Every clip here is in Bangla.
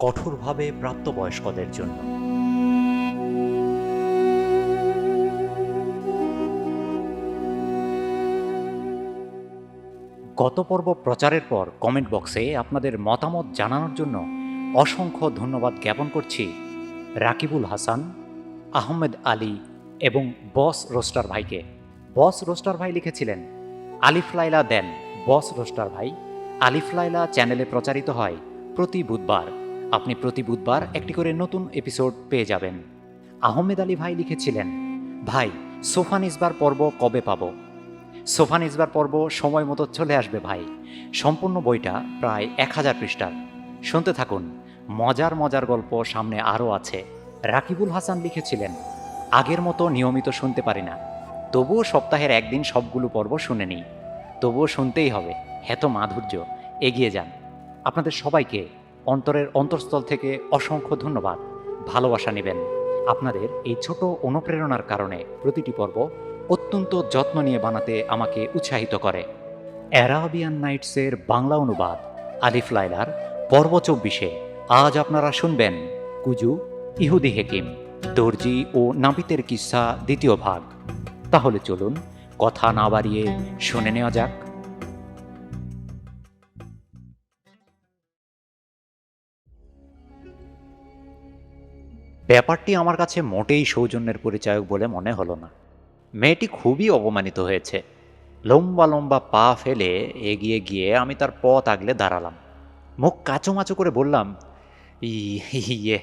কঠোরভাবে প্রাপ্তবয়স্কদের জন্য। গত পর্ব প্রচারের পর কমেন্ট বক্সে আপনাদের মতামত জানানোর জন্য অসংখ্য ধন্যবাদ জ্ঞাপন করছি রাকিবুল হাসান, আহমেদ আলী এবং বস রোস্টার ভাইকে। বস রোস্টার ভাই লিখেছিলেন, আলিফ লাইলা দেন। বস রোস্টার ভাই, আলিফ লাইলা চ্যানেলে প্রচারিত হয় প্রতি বুধবার। আপনি প্রতি বুধবার একটি করে নতুন এপিসোড পেয়ে যাবেন। আহমেদ আলী ভাই লিখেছিলেন, ভাই সোফান ইসবার পর্ব কবে পাব? সোফান ইসবার পর্ব সময় মতো চলে আসবে ভাই। সম্পূর্ণ বইটা প্রায় এক হাজার পৃষ্ঠার। শুনতে থাকুন, মজার মজার গল্প সামনে আরও আছে। রাকিবুল হাসান লিখেছিলেন, আগের মতো নিয়মিত শুনতে পারি না। তবুও সপ্তাহের একদিন সবগুলো পর্ব শুনে নিই। তবুও শুনতেই হবে। হেত মাধুর্য। এগিয়ে যান। আপনাদের সবাইকে অন্তরের অন্তঃস্থল থেকে অসংখ্য ধন্যবাদ। ভালোবাসা নেবেন। আপনাদের এই ছোট অনুপ্রেরণার কারণে প্রতিটি পর্ব অত্যন্ত যত্ন নিয়ে বানাতে আমাকে উৎসাহিত করে। অ্যারাবিয়ান নাইটসের বাংলা অনুবাদ, আলিফ লাইলার পর্ব চব্বিশে আজ আপনারা শুনবেন কুজু ইহুদি হেকিম, দর্জি ও নাবিতের কিস্সা দ্বিতীয় ভাগ। তাহলে চলুন কথা না বাড়িয়ে শুনে নেওয়া যাক। ব্যাপারটি আমার কাছে মোটেই সৌজন্যের পরিচায়ক বলে মনে হলো না। মেয়েটি খুবই অপমানিত হয়েছে। লম্বা লম্বা পা ফেলে এগিয়ে গিয়ে আমি তার পথ আগলে দাঁড়ালাম। মুখ কাচুমাচু করে বললাম ইয়ে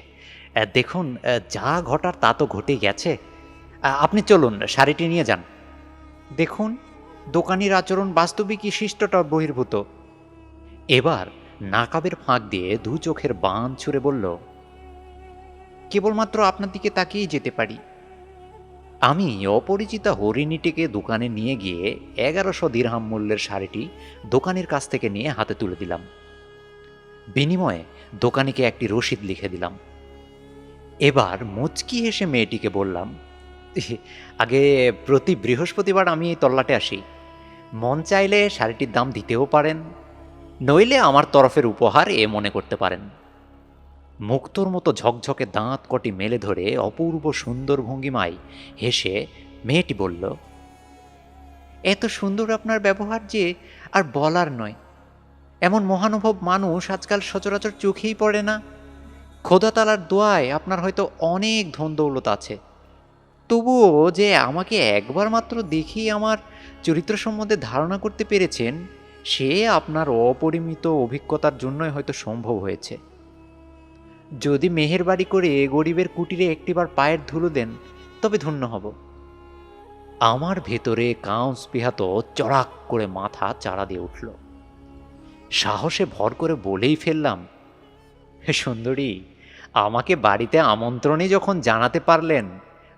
দেখুন, যা ঘটার তা তো ঘটে গেছে। আপনি চলুন, শাড়িটি নিয়ে যান। দেখুন, দোকানির আচরণ বাস্তবিকই শিষ্টটা বহির্ভূত। এবার নাকাবের ফাঁক দিয়ে দু চোখের বাঁধ ছুঁড়ে বলল কেবলমাত্র আপনার দিকে তাকিয়েই যেতে পারি। আমি অপরিচিতা হরিণীটিকে দোকানে নিয়ে গিয়ে এগারোশো দিরহাম মূল্যের শাড়িটি দোকানের কাছ থেকে নিয়ে হাতে তুলে দিলাম। বিনিময়ে দোকানিকে একটি রসিদ লিখে দিলাম। এবার মুচকি হেসে মেয়েটিকে বললাম আগে প্রতি বৃহস্পতিবার আমি এই তল্লাটে আসি। মন চাইলে শাড়িটির দাম দিতেও পারেন, নইলে আমার তরফের উপহার এ মনে করতে পারেন। মুক্তোর মতো ঝকঝকে দাঁত কটি মেলে ধরে অপূর্ব সুন্দর ভঙ্গিমায় হেসে মেয়েটি বলল, এত সুন্দর আপনার ব্যবহার যে আর বলার নয়। এমন মহানুভব মানুষ আজকাল সচরাচর চোখেই পড়ে না। খোদাতালার দোয়ায় আপনার হয়তো অনেক ধন দৌলত আছে। তবুও যে আমাকে একবার মাত্র দেখেই আমার চরিত্র সম্বন্ধে ধারণা করতে পেরেছেন, সে আপনার অপরিমিত অভিজ্ঞতার জন্যই হয়তো সম্ভব হয়েছে। যদি মেহেরবাড়ি করে গরিবের কুটিরে একটিবার পায়ের ধুলো দেন, তবে ধন্য হব। আমার ভেতরে কাউ স্পৃহাত চড়াক করে মাথা চাড়া দিয়ে উঠল। সাহসে ভর করে বলেই ফেললাম, "হে সুন্দরী, আমাকে বাড়িতে আমন্ত্রণে যখন জানাতে পারলেন,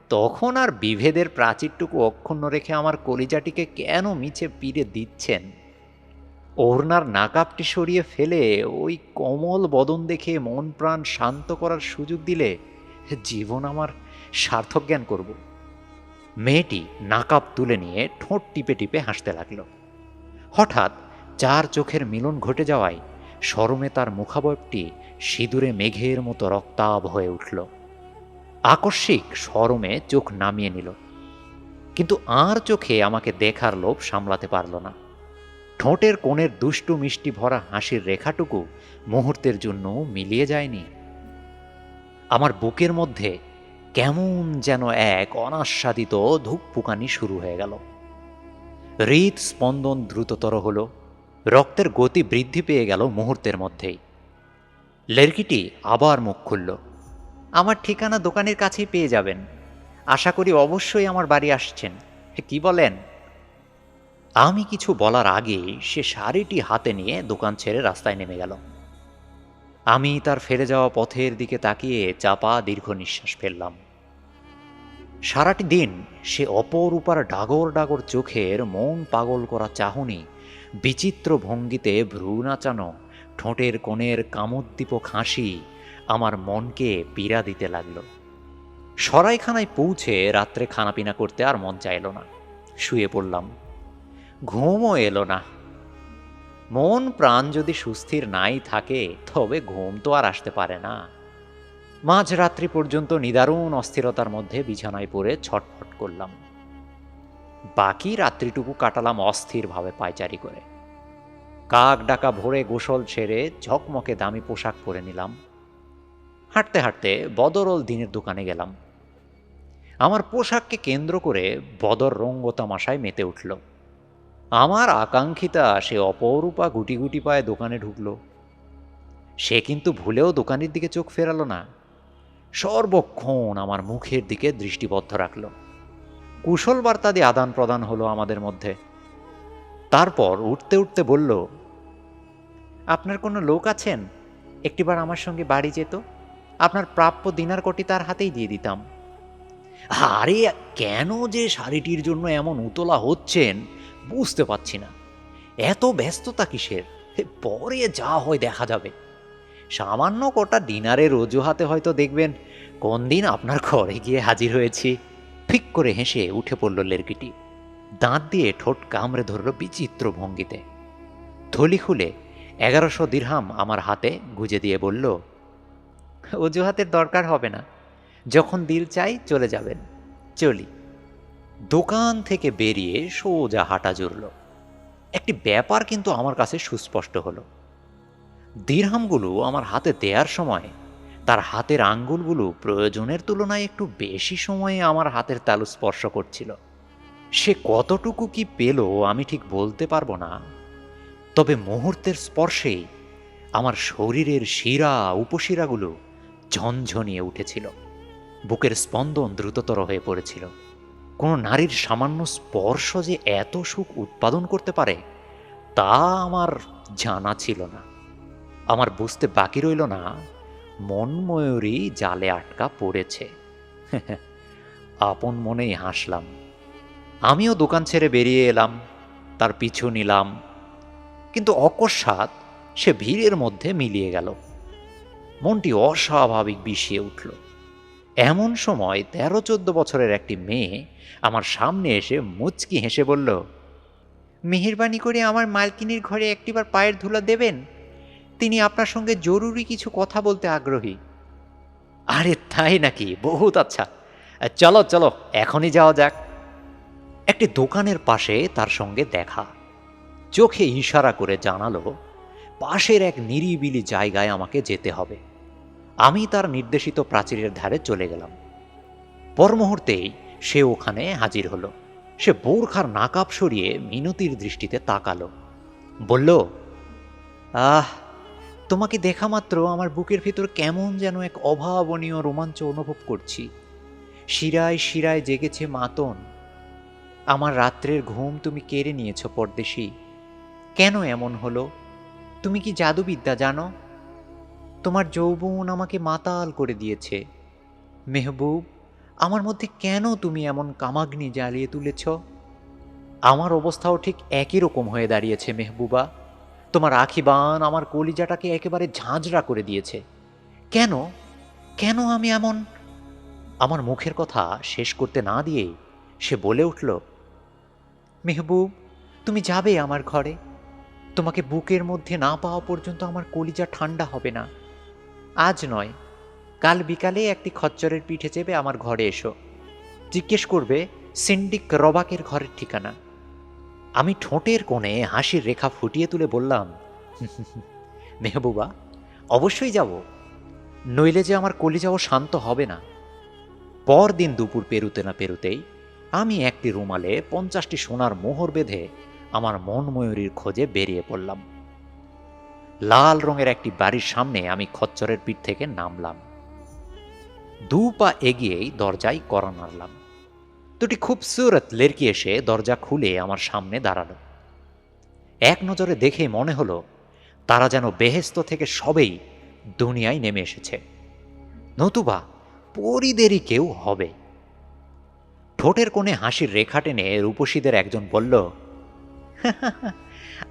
তখন আর বিভেদের প্রাচীরটুকু অক্ষুণ্ণ রেখে আমার কলিজাটিকে কেন মিছে পিড়ে দিচ্ছেন? ওড়নার নাকাপটি সরিয়ে ফেলে ওই কমল বদন দেখে মন প্রাণ শান্ত করার সুযোগ দিলে জীবন আমার সার্থক জ্ঞান করব। মেয়েটি নাকাপ তুলে নিয়ে ঠোঁট টিপে টিপে হাসতে লাগল। হঠাৎ চার চোখের মিলন ঘটে যাওয়ায় শরমে তার মুখাবয়বটি সিঁদুরে মেঘের মতো রক্তাভ হয়ে উঠল। আকস্মিক শরমে চোখ নামিয়ে নিল। কিন্তু আর চোখে আমাকে দেখার লোভ সামলাতে পারল না। ঠোঁটের কোণের দুষ্টু মিষ্টি ভরা হাসির রেখাটুকু মুহূর্তের জন্য মিলিয়ে যায়নি। আমার বুকের মধ্যে কেমন যেন এক অনাস্বাদিত ধূপপুকানি শুরু হয়ে গেল। হৃদ স্পন্দন দ্রুততর হল, রক্তের গতি বৃদ্ধি পেয়ে গেল মুহূর্তের মধ্যেই। লেরকিটি আবার মুখ খুলল, আমার ঠিকানা দোকানের কাছেই পেয়ে যাবেন। আশা করি অবশ্যই আমার বাড়ি আসছেন। কি বলেন? আমি কিছু বলার আগেই সে শাড়িটি হাতে নিয়ে দোকান ছেড়ে রাস্তায় নেমে গেল। আমি তার ফেলে যাওয়া পথের দিকে তাকিয়ে চাপা দীর্ঘ নিঃশ্বাস ফেললাম। সারাটি দিন সে অপরূপার ডাগর ডাগর চোখের মন পাগল করা চাহনি, বিচিত্র ভঙ্গিতে ভ্রু নাচানো, ঠোঁটের কোণের কামোদ্দীপক হাসি আমার মনকে পীড়া দিতে লাগল। সরাইখানায় পৌঁছে রাত্রে খানাপিনা করতে আর মন চাইল না। শুয়ে পড়লাম। ঘুমও এলো না। মন প্রাণ যদি সুস্থির নাই থাকে, তবে ঘুম তো আর আসতে পারে না। মাঝরাত্রি পর্যন্ত নিদারুণ অস্থিরতার মধ্যে বিছানায় পড়ে ছটফট করলাম। বাকি রাত্রিটুকু কাটালাম অস্থিরভাবে পায়চারি করে। কাক ডাকা ভোরে গোসল ছেড়ে ঝকমকে দামি পোশাক পরে নিলাম। হাঁটতে হাঁটতে বদরল দিনের দোকানে গেলাম। আমার পোশাককে কেন্দ্র করে বদর রঙ্গতামাশায় মেতে উঠল। আমার আকাঙ্ক্ষিতা সে অপরূপা গুটি গুটি পায়ে দোকানে ঢুকল। সে কিন্তু ভুলেও দোকানের দিকে চোখ ফেরালো না। সর্বক্ষণ আমার মুখের দিকে দৃষ্টিবদ্ধ রাখল। কুশল বার্তা দিয়ে আদান প্রদান হলো আমাদের মধ্যে। তারপর উঠতে উঠতে বলল, আপনার কোনো লোক আছেন? একটিবার আমার সঙ্গে বাড়ি যেত। আপনার প্রাপ্য দিনার কোটি তার হাতেই দিয়ে দিতাম। আরে, কেন যে শাড়িটির জন্য এমন উতলা হচ্ছেন? বুঝতে পারছি না। এত ব্যস্ততা কিসের? পরে যা হয় দেখা যাবে। সামান্য কটা ডিনারের অজুহাতে হয়তো দেখবেন, কোন দিন আপনার ঘরে গিয়ে হাজির হয়েছি। ফিক করে হেসে উঠে পড়ল লেরকিটি। দাঁত দিয়ে ঠোঁট কামড়ে ধরল বিচিত্র ভঙ্গিতে। থলি খুলে এগারোশো দিরহাম আমার হাতে গুজে দিয়ে বলল, অজুহাতের দরকার হবে না। যখন দিল চাই চলে যাবেন। চলি। দোকান থেকে বেরিয়ে সোজা হাঁটা জুড়ল। একটি ব্যাপার কিন্তু আমার কাছে সুস্পষ্ট হলো। দিরহামগুলো আমার হাতে দেওয়ার সময় তার হাতের আঙ্গুলগুলো প্রয়োজনের তুলনায় একটু বেশি সময়ে আমার হাতের তালু স্পর্শ করছিল। সে কতটুকু কি পেল আমি ঠিক বলতে পারব না। তবে মুহূর্তের স্পর্শেই আমার শরীরের শিরা উপশিরাগুলো ঝনঝনিয়ে উঠেছিল। বুকের স্পন্দন দ্রুততর হয়ে পড়েছিল। কোনো নারীর সামান্য স্পর্শ যে এত সুখ উৎপাদন করতে পারে, তা আমার জানা ছিল না। আমার বুঝতে বাকি রইল না, মনময়ূরী জালে আটকা পড়েছে। আপন মনেই হাসলাম। আমিও দোকান ছেড়ে বেরিয়ে এলাম, তার পিছু নিলাম। কিন্তু অকস্মাৎ সে ভিড়ের মধ্যে মিলিয়ে গেল। মনটি অস্বাভাবিক বিষিয়ে উঠল। এমন সময় তেরো চোদ্দ বছরের একটি মেয়ে আমার সামনে এসে মুচকি হেসে বলল, মেহেরবানি করে আমার মালকিনীর ঘরে একটিবার পায়ের ধুলা দেবেন? তিনি আপনার সঙ্গে জরুরি কিছু কথা বলতে আগ্রহী। আরে তাই নাকি? বহুত আচ্ছা। চলো চলো, এখনই যাওয়া যাক। একটি দোকানের পাশে তার সঙ্গে দেখা। চোখে ইশারা করে জানালো, পাশের এক নিরিবিলি জায়গায় আমাকে যেতে হবে। আমি তার নির্দেশিত প্রাচীরের ধারে চলে গেলাম। পর মুহূর্তেই সে ওখানে হাজির হলো। সে বোরখার নাকাপ সরিয়ে মিনতির দৃষ্টিতে তাকালো। বলল, আহ, তোমাকে দেখা মাত্র আমার বুকের ভিতর কেমন যেন এক অভাবনীয় রোমাঞ্চ অনুভব করছি। শিরায় শিরায় জেগেছে মাতন। আমার রাত্রের ঘুম তুমি কেড়ে নিয়েছ, পরদেশি। কেন এমন হলো? তুমি কি জাদুবিদ্যা জানো? তোমার যৌবন আমাকে মাতাল করে দিয়েছে। মেহবুব, আমার মধ্যে কেন তুমি এমন কামাগ্নি জ্বালিয়ে তুলেছ? আমার অবস্থাও ঠিক একই রকম হয়ে দাঁড়িয়েছে, মেহবুবা। তোমার আখিবান আমার কলিজাটাকে একেবারে ঝাঁঝরা করে দিয়েছে। কেন? কেন আমি এমন? আমার মুখের কথা শেষ করতে না দিয়েই সে বলে উঠল, মেহবুব, তুমি যাবে আমার ঘরে। তোমাকে বুকের মধ্যে না পাওয়া পর্যন্ত আমার কলিজা ঠান্ডা হবে না। আজ নয়। কাল বিকালে একটি খচ্চরের পিঠে চেপে আমার ঘরে এসো। জিজ্ঞেস করবে, সিন্ডিক রবাকের ঘরের ঠিকানা। আমি ঠোঁটের কোণে হাসির রেখা ফুটিয়ে তুলে বললাম মেহবুবা, অবশ্যই যাব। নইলে যে আমার কলিজাও শান্ত হবে না। পরদিন দুপুর পেরুতে না পেরুতেই আমি একটি রুমালে পঞ্চাশটি সোনার মোহর বেঁধে আমার মন ময়ূরীর খোঁজে বেরিয়ে পড়লাম। লাল রঙের একটি বাড়ির সামনে আমি খচ্চরের পিঠ থেকে নামলাম। দু পা এগিয়েই দরজায় করা নাড়লাম। দুটি খুবসুরত লেরকি এসে দরজা খুলে আমার সামনে দাঁড়াল। এক নজরে দেখে মনে হলো, তারা যেন বেহেস্ত থেকে সবেই দুনিয়ায় নেমে এসেছে। নতুবা পরিদেরই কেউ হবে। ঠোঁটের কোণে হাসির রেখা টেনে রূপসীদের একজন বলল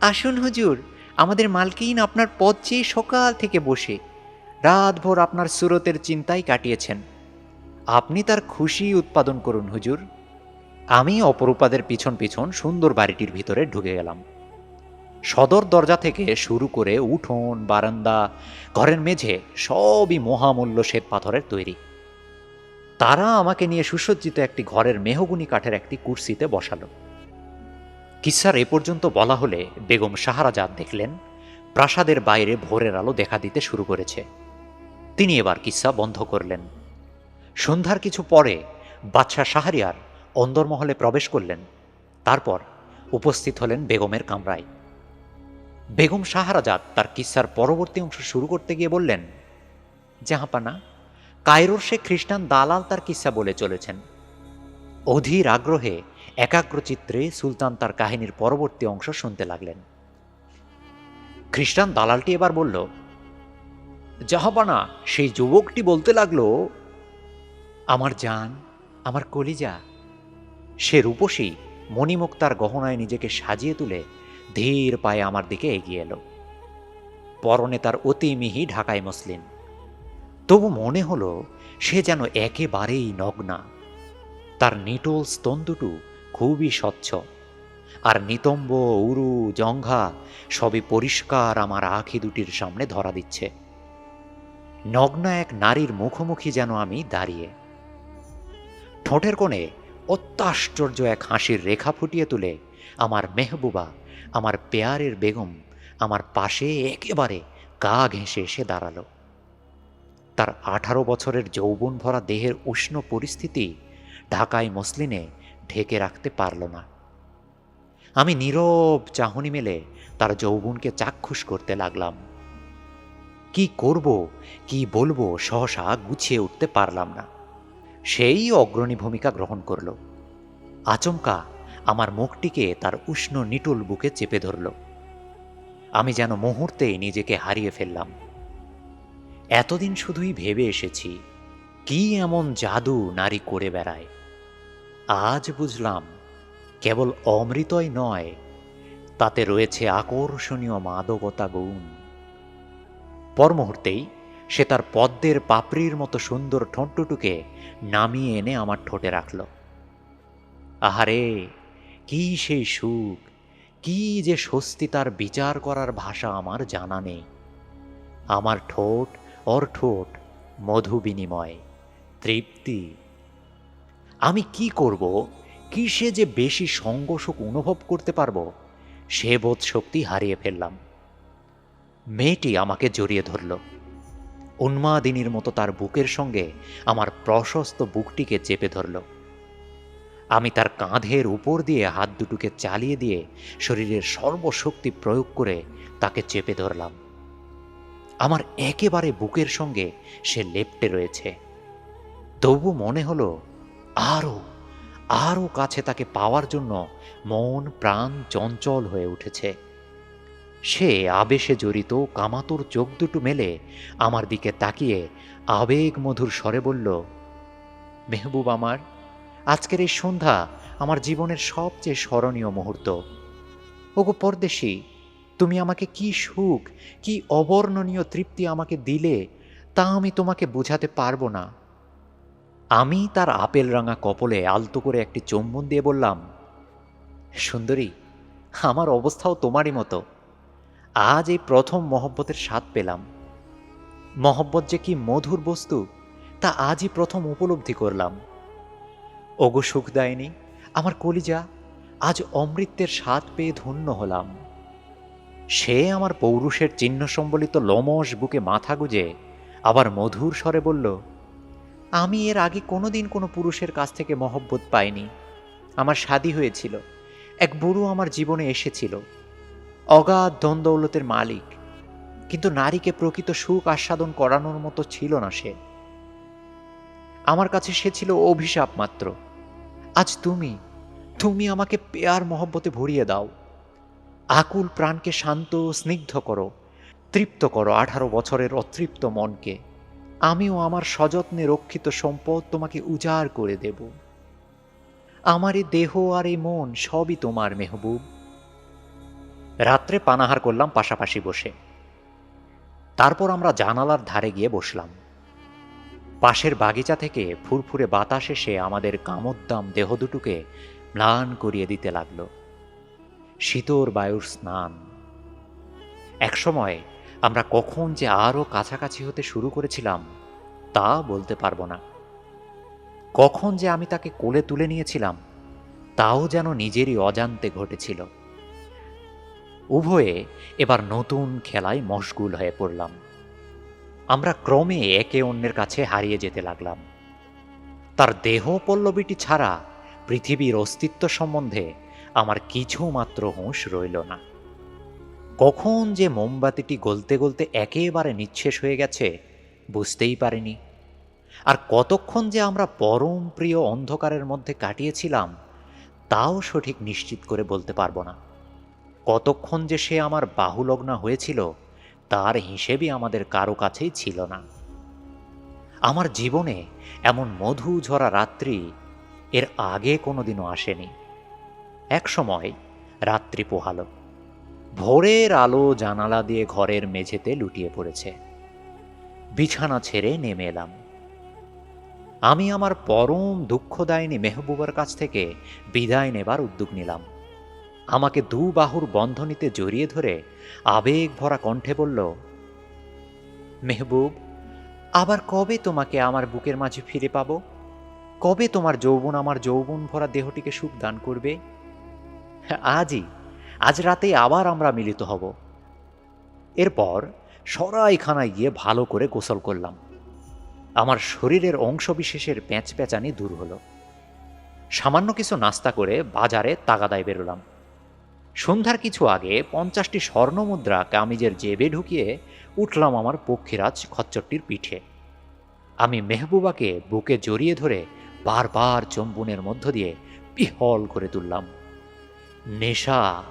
আসুন হুজুর আমাদের মালকিন আপনার পথ চেয়ে সকাল থেকে বসে। রাতভর আপনার সুরতের চিন্তায় কাটিয়েছেন। আপনি তার খুশি উৎপাদন করুন, হুজুর। আমি অপরূপাদের পিছন পিছন সুন্দর বাড়িটির ভিতরে ঢুকে গেলাম। সদর দরজা থেকে শুরু করে উঠোন, বারান্দা, ঘরের মেঝে সবই মহামূল্য শ্বেত পাথরের তৈরি। তারা আমাকে নিয়ে সুসজ্জিত একটি ঘরের মেহগুনি কাঠের একটি কুর্সিতে বসালো। কিসার এ পর্যন্ত বলা হলে বেগম শাহরাজাদ দেখলেন, প্রাসাদের বাইরে ভোরের আলো দেখা দিতে শুরু করেছে। তিনি এবার কিসা বন্ধ করলেন। সন্ধ্যার কিছু পরে বাদশাহ শাহরিয়ার অন্দরমহলে প্রবেশ করলেন। তারপর উপস্থিত হলেন বেগমের কামরায়। বেগম শাহরাজাদ তার কিসার পরবর্তী অংশ শুরু করতে গিয়ে বললেন, জাহাপানা, কায়রোর সে খ্রিস্টান দালাল তার কিসা বলে চলেছেন। অধীর আগ্রহে একাগ্রচিত্রে সুলতান তার কাহিনীর পরবর্তী অংশ শুনতে লাগলেন। খ্রিস্টান দালালটি এবার বলল জাহাপানা সেই যুবকটি বলতে লাগল, আমার জান, আমার কলিজা, সে রূপসী মণিমুক্তার গহনায় নিজেকে সাজিয়ে তুলে ধীর পায়ে আমার দিকে এগিয়ে এলো। পরনে তার অতি মিহি ঢাকায় মসলিন। তবু মনে হলো, সে যেন একেবারেই নগ্না। তার নিটোল স্তন দুটো খুবই স্বচ্ছ। আর নিতম্ব, উরু, জঙ্ঘা সবই পরিষ্কার আমার আখি দুটির সামনে ধরা দিচ্ছে। নগ্না এক নারীর মুখোমুখি যেন আমি দাঁড়িয়ে। ঠোঁটের কোণে অত্যাশ্চর্য এক হাসির রেখা ফুটিয়ে তুলে আমার মেহবুবা, আমার পেয়ারের বেগম আমার পাশে একেবারে গা ঘেঁষে এসে দাঁড়াল। তার আঠারো বছরের যৌবন ভরা দেহের উষ্ণ পরিস্থিতি ঢাকায় মসলিনে ঢেকে রাখতে পারল না। আমি নীরব চাহনি মেলে তার যৌবনকে চাক্ষুষ করতে লাগলাম। কি করব, কি বলব সহসা গুছিয়ে উঠতে পারলাম না। সেই অগ্রণী ভূমিকা গ্রহণ করল। আচমকা আমার মুখটিকে তার উষ্ণ নিটুল বুকে চেপে ধরল। আমি যেন মুহূর্তেই নিজেকে হারিয়ে ফেললাম। এতদিন শুধুই ভেবে এসেছি, কি এমন জাদু নারী করে বেড়ায়। আজ বুঝলাম, কেবল অমৃতই নয়, তাতে রয়েছে আকর্ষণীয় মাদকতা গুণ। পর মুহূর্তেই সে তার পদ্মের পাপড়ির মতো সুন্দর ঠোঁটটুকে নামিয়ে এনে আমার ঠোঁটে রাখল। আহারে, কি সেই সুখ, কি যে স্বস্তি তার বিচার করার ভাষা আমার জানা নেই। আমার ঠোঁট, অর ঠোঁট মধু বিনিময় তৃপ্তি আমি কি করব? কিসে যে বেশি সঙ্গসুখ অনুভব করতে পারব? সে বোধ শক্তি হারিয়ে ফেললাম। মেয়েটি আমাকে জড়িয়ে ধরল। উন্মাদিনীর মতো তার বুকের সঙ্গে আমার প্রশস্ত বুকটিকে চেপে ধরল। আমি তার কাঁধের উপর দিয়ে হাত দুটোকে চালিয়ে দিয়ে শরীরের সর্বশক্তি প্রয়োগ করে তাকে চেপে ধরলাম। আমার একেবারে বুকের সঙ্গে সে লেপ্টে রয়েছে। তবু মনে হলো আরও আরও কাছে তাকে পাওয়ার জন্য মন, প্রাণ চঞ্চল হয়ে উঠেছে। সে আবেশে জড়িত কামাতুর চোখ দুটো মেলে আমার দিকে তাকিয়ে আবেগ মধুর স্বরে বলল, মেহবুব আমার, আজকের এই সন্ধ্যা আমার জীবনের সবচেয়ে স্মরণীয় মুহূর্ত। ওগো পরদেশি, তুমি আমাকে কি সুখ, কি অবর্ণনীয় তৃপ্তি আমাকে দিলে তা আমি তোমাকে বোঝাতে পারব না। আমি তার আপেল রাঙা কপলে আলতো করে একটি চুম্বন দিয়ে বললাম, সুন্দরী, আমার অবস্থাও তোমারই মতো। আজ এই প্রথম মহব্বতের স্বাদ পেলাম। মহব্বত যে কি মধুর বস্তু, তা আজই প্রথম উপলব্ধি করলাম। ওগো সুখ দেয়নি, আমার কলিজা, আজ অমৃতের স্বাদ পেয়ে ধন্য হলাম। সে আমার পৌরুষের চিহ্ন সম্বলিত লোমস বুকে মাথা গুজে আবার মধুর স্বরে বলল আমি এর আগে কোনোদিন কোনো পুরুষের কাছ থেকে মহব্বত পাইনি। আমার শাদী হয়েছিল। এক বুড়ো আমার জীবনে এসেছিল। অগাধ দ্বন্দ্বৌলতের মালিক। কিন্তু নারীকে প্রকৃত সুখ আস্বাদন করানোর মতো ছিল না সে। আমার কাছে সে ছিল অভিশাপ মাত্র। আজ তুমি তুমি আমাকে পেয়ার মহব্বতে ভরিয়ে দাও। আকুল প্রাণকে শান্ত স্নিগ্ধ করো। তৃপ্ত করো আঠারো বছরের অতৃপ্ত মনকে। আমিও আমার সযত্নে রক্ষিত সম্পদ তোমাকে উজাড় করে দেব। আমার এই দেহ আর এই মন সবই তোমার মেহবুব। রাত্রে পানাহার করলাম পাশাপাশি বসে। তারপর আমরা জানালার ধারে গিয়ে বসলাম। পাশের বাগিচা থেকে ফুরফুরে বাতাস এসে আমাদের কামোদ্দাম দেহ দুটোকে ম্লান করিয়ে দিতে লাগল। শীতর বায়ুর স্নান। একসময় আমরা কখন যে আরও কাছাকাছি হতে শুরু করেছিলাম, তা বলতে পারব না। কখন যে আমি তাকে কোলে তুলে নিয়েছিলাম, তাও যেন নিজেরই অজান্তে ঘটেছিল। উভয়ে এবার নতুন খেলায় মশগুল হয়ে পড়লাম। আমরা ক্রমে একে অন্যের কাছে হারিয়ে যেতে লাগলাম। তার দেহ পল্লবীটি ছাড়া পৃথিবীর অস্তিত্ব সম্বন্ধে আমার কিছু মাত্র হুঁশ রইল না। কখন যে মোমবাতিটি গলতে গলতে একেবারে নিঃশেষ হয়ে গেছে, বুঝতেই পারিনি। আর কতক্ষণ যে আমরা পরম প্রিয় অন্ধকারের মধ্যে কাটিয়েছিলাম, তাও সঠিক নিশ্চিত করে বলতে পারব না। কতক্ষণ যে সে আমার বাহুলগ্না হয়েছিল, তার হিসেবই আমাদের কারও কাছেই ছিল না। আমার জীবনে এমন মধু ঝরা রাত্রি এর আগে কোনোদিনও আসেনি। এক সময় রাত্রি পোহালো। ভোরের আলো জানালা দিয়ে ঘরের মেঝেতে লুটিয়ে পড়েছে। বিছানা ছেড়ে নেমে এলাম। আমি আমার পরম দুঃখদায়িনী মেহবুবার কাছ থেকে বিদায় নেবার উদ্যোগ নিলাম। আমাকে দু বাহুর বন্ধনীতে জড়িয়ে ধরে আবেগ ভরা কণ্ঠে বলল, মেহবুব, আবার কবে তোমাকে আমার বুকের মাঝে ফিরে পাবো? কবে তোমার যৌবন আমার যৌবন ভরা দেহটিকে সুখ দান করবে? আজই আজ রাতে আবার আমরা মিলিত হব। এরপর সরাইখানায় গিয়ে ভালো করে গোসল করলাম। আমার শরীরের অংশবিশেষের প্যাঁচ প্যাঁচানি দূর হলো। সামান্য কিছু নাস্তা করে বাজারে তাগাদায় বেরোলাম। সন্ধ্যার কিছু আগে পঞ্চাশটি স্বর্ণমুদ্রা কামিজের জেবে ঢুকিয়ে উঠলাম আমার পক্ষীরাজ খচ্চরটির পিঠে। আমি মেহবুবাকে বুকে জড়িয়ে ধরে বারবার চম্বুনের মধ্য দিয়ে পিহল করে তুললাম। নেশা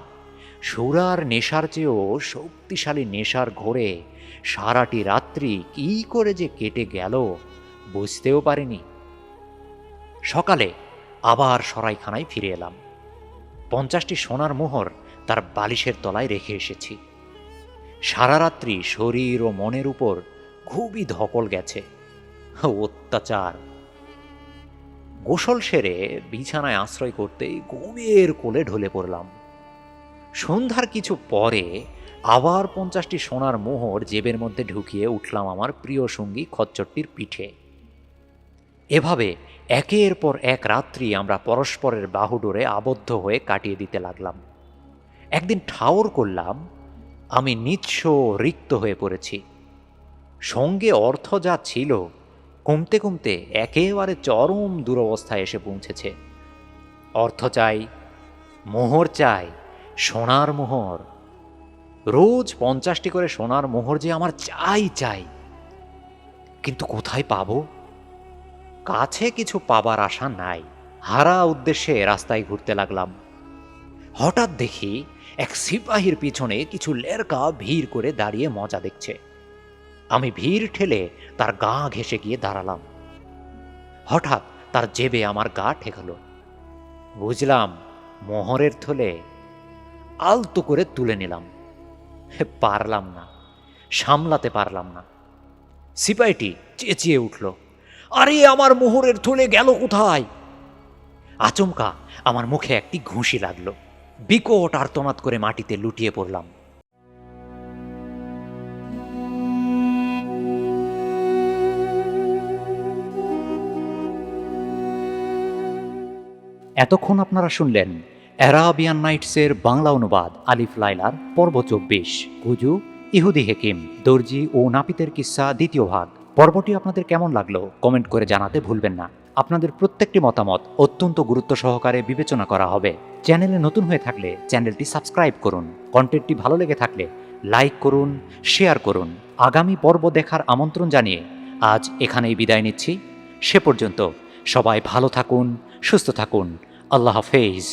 সুরার নেশার চেয়েও শক্তিশালী নেশার ঘোরে সারাটি রাত্রি কি করে যে কেটে গেল বুঝতেও পারিনি। সকালে আবার সরাইখানায় ফিরে এলাম। পঞ্চাশটি সোনার মোহর তার বালিশের তলায় রেখে এসেছি। সারা রাত্রি শরীর ও মনের উপর খুবই ধকল গেছে। অত্যাচার। গোসল সেরে বিছানায় আশ্রয় করতেই ঘুমের কোলে ঢলে পড়লাম। সন্ধ্যার কিছু পরে আবার পঞ্চাশটি সোনার মোহর জেবের মধ্যে ঢুকিয়ে উঠলাম আমার প্রিয় সঙ্গী খচ্চরটির পিঠে। এভাবে একের পর এক রাত্রি আমরা পরস্পরের বাহুডোরে আবদ্ধ হয়ে কাটিয়ে দিতে লাগলাম। একদিন ঠাওর করলাম, আমি নিঃস্ব রিক্ত হয়ে পড়েছি। সঙ্গে অর্থ যা ছিল, কমতে কমতে একেবারে চরম দুরবস্থায় এসে পৌঁছেছে। অর্থ চাই, মোহর চাই সোনার মোহর। রোজ পঞ্চাশটি করে সোনার মোহর যে আমার চাই চাই। কিন্তু কোথায় পাবো? কাছে কিছু পাবার আশা নাই। হারা উদ্দেশ্যে রাস্তায় ঘুরতে লাগলাম। হঠাৎ দেখি এক সিপাহীর পিছনে কিছু লেরকা ভিড় করে দাঁড়িয়ে মজা দেখছে। আমি ভিড় ঠেলে তার গা ঘেসে গিয়ে দাঁড়ালাম। হঠাৎ তার জেবে আমার গা ঠেকালো। বুঝলাম, মোহরের থলে আলতো করে তুলে নিলাম। পারলাম না, সামলাতে পারলাম না। সিপাইটি চেঁচিয়ে উঠল, আরে, আমার মোহরের থলে গেল কোথায়? আচমকা আমার মুখে একটি ঘুষি লাগল। বিকট আর্তনাদ করে মাটিতে লুটিয়ে পড়লাম। এতক্ষণ আপনারা শুনলেন অ্যারাবিয়ান নাইটসের বাংলা অনুবাদ আলিফ লাইলার পর্ব চব্বিশ। গুজু, ইহুদি হেকিম, দর্জি ও নাপিতের কিস্সা দ্বিতীয় ভাগ। পর্বটি আপনাদের কেমন লাগল কমেন্ট করে জানাতে ভুলবেন না। আপনাদের প্রত্যেকটি মতামত অত্যন্ত গুরুত্ব সহকারে বিবেচনা করা হবে। চ্যানেলে নতুন হয়ে থাকলে চ্যানেলটি সাবস্ক্রাইব করুন। কন্টেন্টটি ভালো লেগে থাকলে লাইক করুন, শেয়ার করুন। আগামী পর্ব দেখার আমন্ত্রণ জানিয়ে আজ এখানেই বিদায় নিচ্ছি। সে পর্যন্ত সবাই ভালো থাকুন, সুস্থ থাকুন। আল্লাহ হাফেজ।